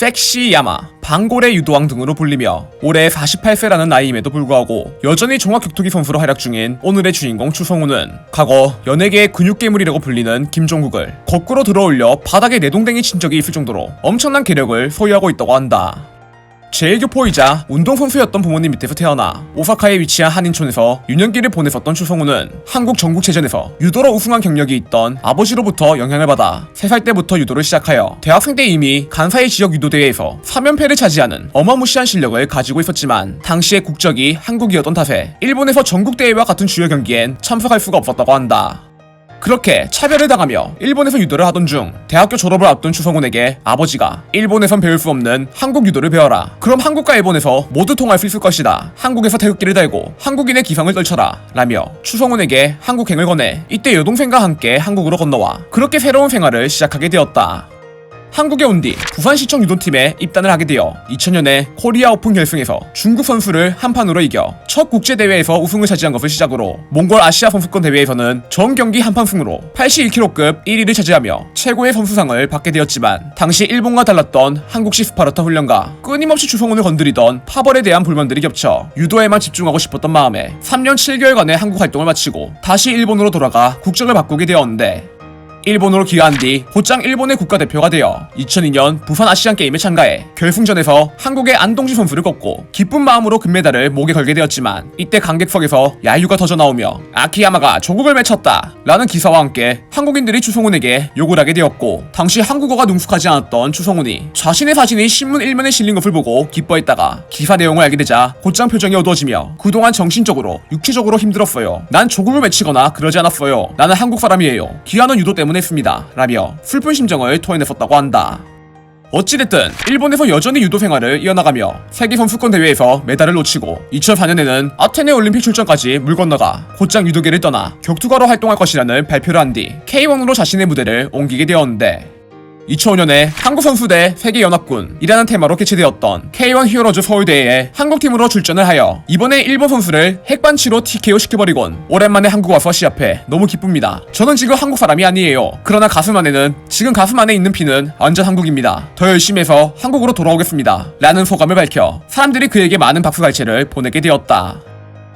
섹시야마, 방골의 유도왕 등으로 불리며 올해 48세라는 나이임에도 불구하고 여전히 종합격투기 선수로 활약 중인 오늘의 주인공 추성우는 과거 연예계의 근육괴물이라고 불리는 김종국을 거꾸로 들어올려 바닥에 내동댕이 친 적이 있을 정도로 엄청난 계력을 소유하고 있다고 한다. 제일교포이자 운동선수였던 부모님 밑에서 태어나 오사카에 위치한 한인촌에서 유년기를 보냈었던 추성우는 한국 전국체전에서 유도로 우승한 경력이 있던 아버지로부터 영향을 받아 3살 때부터 유도를 시작하여 대학생 때 이미 간사이 지역 유도대회에서 3연패를 차지하는 어마무시한 실력을 가지고 있었지만 당시의 국적이 한국이었던 탓에 일본에서 전국대회와 같은 주요 경기엔 참석할 수가 없었다고 한다. 그렇게 차별을 당하며 일본에서 유도를 하던 중 대학교 졸업을 앞둔 추성훈에게 아버지가 일본에선 배울 수 없는 한국 유도를 배워라. 그럼 한국과 일본에서 모두 통할 수 있을 것이다. 한국에서 태극기를 달고 한국인의 기성을 떨쳐라. 라며 추성훈에게 한국행을 권해 이때 여동생과 함께 한국으로 건너와 그렇게 새로운 생활을 시작하게 되었다. 한국에 온 뒤 부산시청 유도팀에 입단을 하게 되어 2000년에 코리아 오픈 결승에서 중국 선수를 한 판으로 이겨 첫 국제대회에서 우승을 차지한 것을 시작으로 몽골 아시아 선수권 대회에서는 전 경기 한판 승으로 81kg급 1위를 차지하며 최고의 선수상을 받게 되었지만 당시 일본과 달랐던 한국식 스파르타 훈련과 끊임없이 주성훈을 건드리던 파벌에 대한 불만들이 겹쳐 유도에만 집중하고 싶었던 마음에 3년 7개월간의 한국 활동을 마치고 다시 일본으로 돌아가 국적을 바꾸게 되었는데 일본으로 귀화한 뒤 곧장 일본의 국가대표가 되어 2002년 부산 아시안 게임에 참가해 결승전에서 한국의 안동지 선수를 꺾고 기쁜 마음으로 금메달을 목에 걸게 되었지만 이때 관객석에서 야유가 터져 나오며 아키야마가 조국을 맺혔다 라는 기사와 함께 한국인들이 추성훈에게 욕을 하게 되었고 당시 한국어가 능숙하지 않았던 추성훈이 자신의 사진이 신문 일면에 실린 것을 보고 기뻐했다가 기사 내용을 알게 되자 곧장 표정이 어두워지며 그동안 정신적으로 육체적으로 힘들었어요. 난 조국을 맺히거나 그러지 않았어요. 나는 한국 사람이에요. 귀하는 유도 때문에 했습니다. 라며 슬픈 심정을 토해냈었다고 한다. 어찌됐든 일본에서 여전히 유도 생활을 이어나가며 세계 선수권 대회에서 메달을 놓치고 2004년에는 아테네 올림픽 출전까지 물 건너가 곧장 유도계를 떠나 격투가로 활동할 것이라는 발표를 한 뒤 K1으로 자신의 무대를 옮기게 되었는데 2005년에 한국 선수대 세계연합군이라는 테마로 개최되었던 K1 히어로즈 서울대회에 한국팀으로 출전을 하여 이번에 일본 선수를 핵반치로 TKO 시켜버리곤 오랜만에 한국 와서 시합해 너무 기쁩니다. 저는 지금 한국 사람이 아니에요. 그러나 가슴 안에는 지금 가슴 안에 있는 피는 완전 한국입니다. 더 열심히 해서 한국으로 돌아오겠습니다. 라는 소감을 밝혀 사람들이 그에게 많은 박수갈채를 보내게 되었다.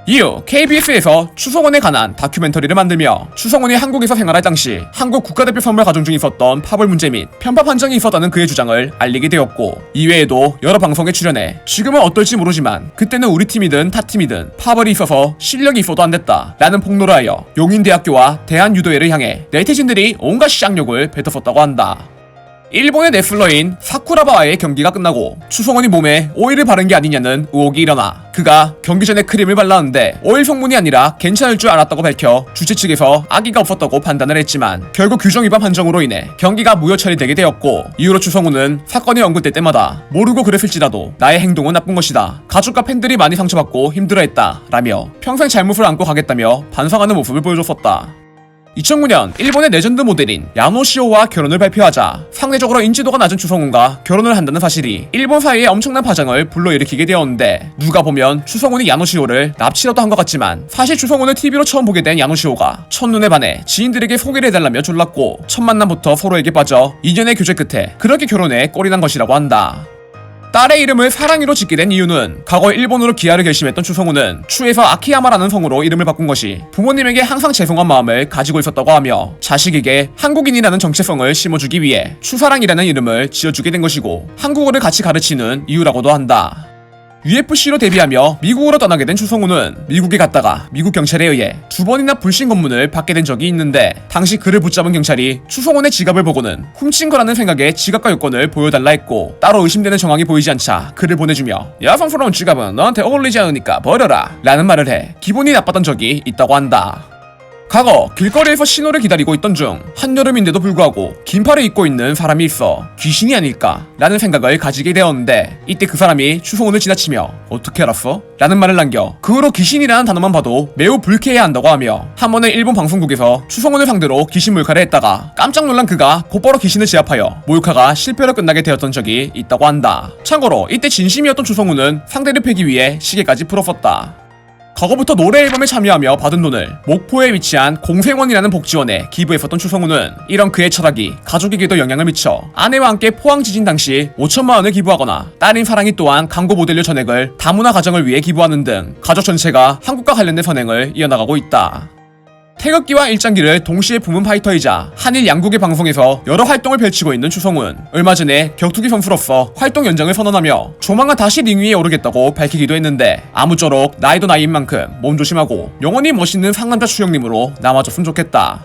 이후 KBS에서 추성원에 관한 다큐멘터리를 만들며 추성원이 한국에서 생활할 당시 한국 국가대표 선발 과정 중 있었던 파벌 문제 및 편파 판정이 있었다는 그의 주장을 알리게 되었고 이외에도 여러 방송에 출연해 지금은 어떨지 모르지만 그때는 우리 팀이든 타 팀이든 파벌이 있어서 실력이 있어도 안 됐다 라는 폭로를 하여 용인대학교와 대한유도회를 향해 네티즌들이 온갖 시장력을 뱉었었다고 한다. 일본의 레슬러인 사쿠라바와의 경기가 끝나고 추성원이 몸에 오일을 바른 게 아니냐는 의혹이 일어나 그가 경기 전에 크림을 발랐는데 오일 성분이 아니라 괜찮을 줄 알았다고 밝혀 주최 측에서 악의가 없었다고 판단을 했지만 결국 규정 위반 판정으로 인해 경기가 무효 처리되게 되었고 이후로 추성우는 사건이 언급될 때마다 모르고 그랬을지라도 나의 행동은 나쁜 것이다. 가족과 팬들이 많이 상처받고 힘들어했다 라며 평생 잘못을 안고 가겠다며 반성하는 모습을 보여줬었다 2009년 일본의 레전드 모델인 야노시오와 결혼을 발표하자 상대적으로 인지도가 낮은 추성훈과 결혼을 한다는 사실이 일본 사회에 엄청난 파장을 불러일으키게 되었는데 누가 보면 추성훈이 야노시오를 납치라도 한 것 같지만 사실 추성훈을 TV로 처음 보게 된 야노시오가 첫눈에 반해 지인들에게 소개를 해달라며 졸랐고 첫 만남부터 서로에게 빠져 2년의 교제 끝에 그렇게 결혼해 꼴이 난 것이라고 한다. 딸의 이름을 사랑이로 짓게 된 이유는 과거 일본으로 귀화를 결심했던 추성우는 추에서 아키야마라는 성으로 이름을 바꾼 것이 부모님에게 항상 죄송한 마음을 가지고 있었다고 하며 자식에게 한국인이라는 정체성을 심어주기 위해 추사랑이라는 이름을 지어주게 된 것이고 한국어를 같이 가르치는 이유라고도 한다. UFC로 데뷔하며 미국으로 떠나게 된 추성우는 미국에 갔다가 미국 경찰에 의해 두 번이나 불신 검문을 받게 된 적이 있는데 당시 그를 붙잡은 경찰이 추성훈의 지갑을 보고는 훔친 거라는 생각에 지갑과 여권을 보여달라 했고 따로 의심되는 정황이 보이지 않자 그를 보내주며 여성스러운 지갑은 너한테 어울리지 않으니까 버려라 라는 말을 해 기분이 나빴던 적이 있다고 한다. 과거 길거리에서 신호를 기다리고 있던 중 한여름인데도 불구하고 긴팔을 입고 있는 사람이 있어 귀신이 아닐까 라는 생각을 가지게 되었는데 이때 그 사람이 추성훈을 지나치며 어떻게 알았어? 라는 말을 남겨 그 후로 귀신이라는 단어만 봐도 매우 불쾌해야 한다고 하며 한 번은 일본 방송국에서 추성훈을 상대로 귀신 몰카를 했다가 깜짝 놀란 그가 곧바로 귀신을 제압하여 몰카가 실패로 끝나게 되었던 적이 있다고 한다 참고로 이때 진심이었던 추성훈은 상대를 패기 위해 시계까지 풀었었다 과거부터 노래 앨범에 참여하며 받은 돈을 목포에 위치한 공생원이라는 복지원에 기부했었던 추성훈은 이런 그의 철학이 가족에게도 영향을 미쳐 아내와 함께 포항 지진 당시 5천만 원을 기부하거나 딸인 사랑이 또한 광고 모델료 전액을 다문화 가정을 위해 기부하는 등 가족 전체가 한국과 관련된 선행을 이어나가고 있다. 태극기와 일장기를 동시에 품은 파이터이자 한일 양국의 방송에서 여러 활동을 펼치고 있는 추성훈. 얼마 전에 격투기 선수로서 활동 연장을 선언하며 조만간 다시 링 위에 오르겠다고 밝히기도 했는데 아무쪼록 나이도 나이인 만큼 몸 조심하고 영원히 멋있는 상남자 추영님으로 남아줬으면 좋겠다